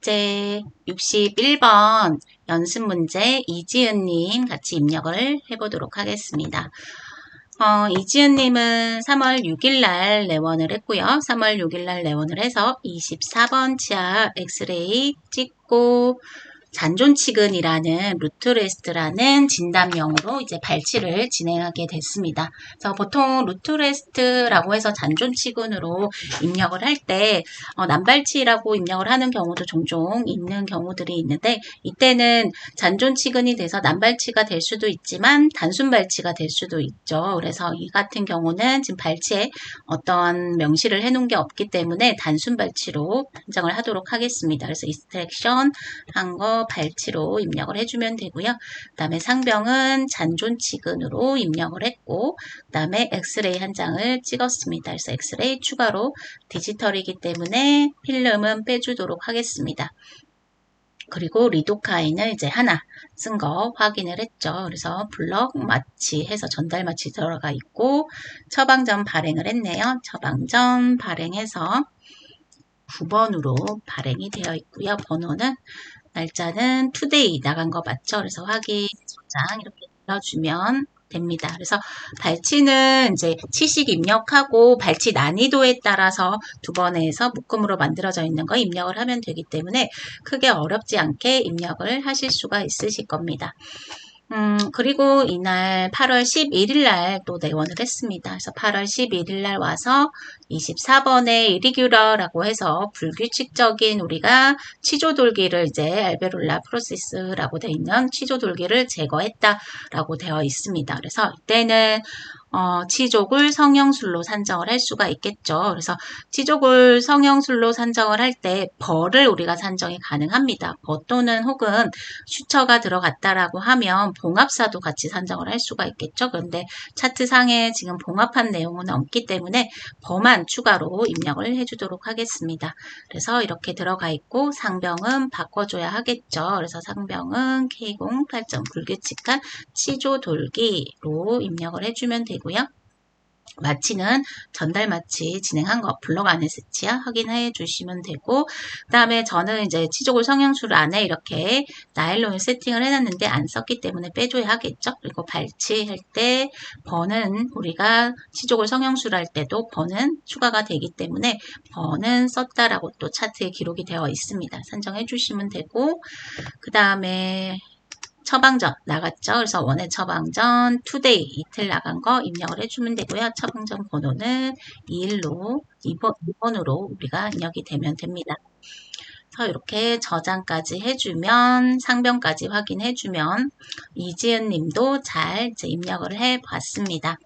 숙제 61번 연습 문제 이지은님 같이 입력을 해보도록 하겠습니다. 어, 이지은님은 3월 6일날 내원을 했고요. 3월 6일날 내원을 해서 24번 치아 엑스레이 찍고 잔존치근이라는 루트레스트라는 진단명으로 이제 발치를 진행하게 됐습니다. 그래서 보통 루트레스트라고 해서 잔존치근으로 입력을 할때 어, 남발치라고 입력을 하는 경우도 종종 있는 경우들이 있는데 이때는 잔존치근이 돼서 남발치가 될 수도 있지만 단순 발치가 될 수도 있죠. 그래서 이 같은 경우는 지금 발치에 어떤 명시를 해놓은 게 없기 때문에 단순 발치로 판정을 하도록 하겠습니다. 그래서 이스트랙션 한 거 발치로 입력을 해주면 되고요. 그 다음에 상병은 잔존치근으로 입력을 했고 그 다음에 엑스레이 한 장을 찍었습니다. 그래서 엑스레이 추가로 디지털이기 때문에 필름은 빼주도록 하겠습니다. 그리고 리도카인을 이제 하나 쓴 거 확인을 했죠. 그래서 블럭 마치 해서 전달 마치 들어가 있고 처방전 발행을 했네요. 처방전 발행해서 9번으로 발행이 되어 있고요. 번호는 날짜는 투데이 나간 거 맞죠? 그래서 확인 소장 이렇게 눌러주면 됩니다. 그래서 발치는 이제 치식 입력하고 발치 난이도에 따라서 두 번에서 묶음으로 만들어져 있는 거 입력을 하면 되기 때문에 크게 어렵지 않게 입력을 하실 수가 있으실 겁니다. 음, 그리고 이날 8월 11일 날 또 내원을 했습니다. 그래서 8월 11일 날 와서 24번에 이리규러라고 해서 불규칙적인 우리가 치조돌기를 이제 알베롤라 프로세스라고 되어 있는 치조돌기를 제거했다라고 되어 있습니다. 그래서 이때는 어, 치족을 성형술로 산정을 할 수가 있겠죠. 그래서 치족을 성형술로 산정을 할 때 벌을 우리가 산정이 가능합니다. 벌 또는 혹은 슈처가 들어갔다라고 하면 봉합사도 같이 산정을 할 수가 있겠죠. 그런데 차트상에 지금 봉합한 내용은 없기 때문에 범만 추가로 입력을 해주도록 하겠습니다. 그래서 이렇게 들어가 있고 상병은 바꿔줘야 하겠죠. 그래서 상병은 K0 8점 불규칙한 치조 돌기로 입력을 해주면 되고 되고요. 마취는 전달 마취 진행한 거 블록 안에 스치야 확인해 주시면 되고 그 다음에 저는 이제 치조골 성형술 안에 이렇게 나일론 세팅을 해놨는데 안 썼기 때문에 빼줘야 하겠죠. 그리고 발치할 때 번은 우리가 치조골 성형술 할 때도 번은 추가가 되기 때문에 번은 썼다라고 또 차트에 기록이 되어 있습니다. 산정해 주시면 되고 그 다음에 처방전 나갔죠. 그래서 원의 처방전 투데이 이틀 나간 거 입력을 해주면 되고요. 처방전 번호는 2일로 2번, 2번으로 우리가 입력이 되면 됩니다. 그래서 이렇게 저장까지 해주면 상병까지 확인해주면 이지은 님도 잘 입력을 해봤습니다.